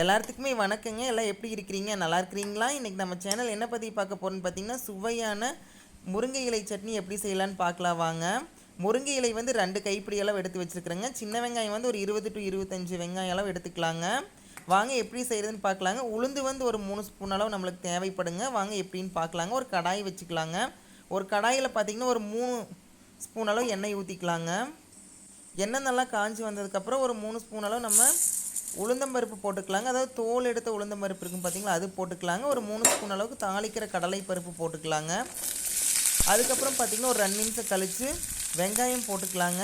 எல்லாத்துக்குமே வணக்கங்க. எல்லாம் எப்படி இருக்கிறீங்க? நல்லா இருக்கிறீங்களா? இன்றைக்கி நம்ம சேனல் என்ன பற்றி பார்க்க போகிறோன்னு பார்த்தீங்கன்னா சுவையான முருங்கை இலை சட்னி எப்படி செய்யலான்னு பார்க்கலாம் வாங்க. முருங்கை இலை வந்து ரெண்டு கைப்பிடி அளவு எடுத்து வச்சுருக்குறேங்க. சின்ன வெங்காயம் வந்து ஒரு இருபது டு இருபத்தஞ்சி வெங்காயம் அளவு எடுத்துக்கலாங்க. வாங்க எப்படி செய்கிறதுன்னு பார்க்கலாங்க. உளுந்து வந்து ஒரு மூணு ஸ்பூன் அளவு நம்மளுக்கு தேவைப்படுங்க. வாங்க எப்படின்னு பார்க்கலாங்க. ஒரு கடாய் வச்சுக்கலாங்க. ஒரு கடாயில் பார்த்தீங்கன்னா ஒரு மூணு ஸ்பூன் அளவு எண்ணெய் ஊற்றிக்கலாங்க எண்ணெய் நல்லா காஞ்சி வந்ததுக்கப்புறம் ஒரு மூணு ஸ்பூன் அளவு நம்ம உளுந்தம்பருப்பு போட்டுக்கலாங்க. அதாவது தோல் எடுத்த உளுந்தம்பருப்பு இருக்கும் பார்த்தீங்களா அது போட்டுக்கலாங்க. ஒரு மூணு ஸ்பூன் அளவுக்கு தாளிக்கிற கடலை பருப்பு போட்டுக்கலாங்க. அதுக்கப்புறம் பார்த்திங்கன்னா ஒரு ரெண்டு நிமிஷம் கழித்து வெங்காயம் போட்டுக்கலாங்க.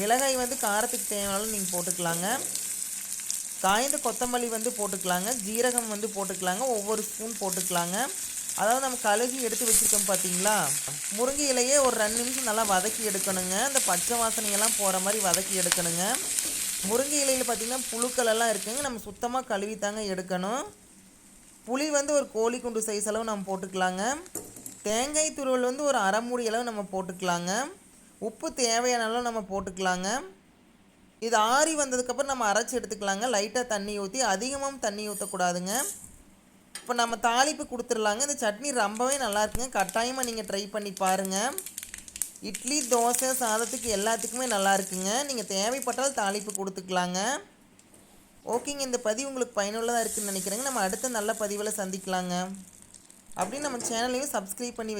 மிளகாய் வந்து காரத்துக்கு தேவையான நீங்கள் போட்டுக்கலாங்க. காய்ந்த கொத்தமல்லி வந்து போட்டுக்கலாங்க. ஜீரகம் வந்து போட்டுக்கலாங்க. ஒவ்வொரு ஸ்பூன் போட்டுக்கலாங்க. அதாவது நம்ம கழுகி எடுத்து வச்சுருக்கோம் பார்த்தீங்களா முருங்கை இலையே ஒரு ரெண்டு நிமிஷம் நல்லா வதக்கி எடுக்கணுங்க. அந்த பச்சை வாசனையெல்லாம் போகிற மாதிரி வதக்கி எடுக்கணுங்க. முருங்கை இலையில் பார்த்திங்கன்னா புழுக்கள் எல்லாம் இருக்குங்க. நம்ம சுத்தமாக கழுவி தாங்க எடுக்கணும். புளி வந்து ஒரு கோழி குண்டு சைஸ் அளவு நம்ம போட்டுக்கலாங்க. தேங்காய் துருவல் வந்து ஒரு அரை மூடி அளவு நம்ம போட்டுக்கலாங்க. உப்பு தேவையான அளவு நம்ம போட்டுக்கலாங்க. இது ஆறி வந்ததுக்கப்புறம் நம்ம அரைச்சி எடுத்துக்கலாங்க. லைட்டாக தண்ணி ஊற்றி அதிகமாகவும் தண்ணி ஊற்றக்கூடாதுங்க இப்போ நம்ம தாளிப்பு கொடுத்துடலாங்க. இந்த சட்னி ரொம்பவே நல்லா இருக்குங்க. கட்டாயமாக நீங்கள் ட்ரை பண்ணி பாருங்கள் இட்லி தோசை சாதத்துக்கு எல்லாத்துக்குமே நல்லா இருக்குங்க நீங்கள் தேவைப்பட்டால் தாளிப்பு கொடுத்துக்கலாங்க. ஓகேங்க இந்த பதிவு உங்களுக்கு பயனுள்ளதாக இருக்குதுன்னு நினைக்கிறேங்க. நம்ம அடுத்த நல்ல பதிவில் சந்திக்கலாங்க. அப்படின்னு நம்ம சேனலையும் சப்ஸ்கிரைப் பண்ணி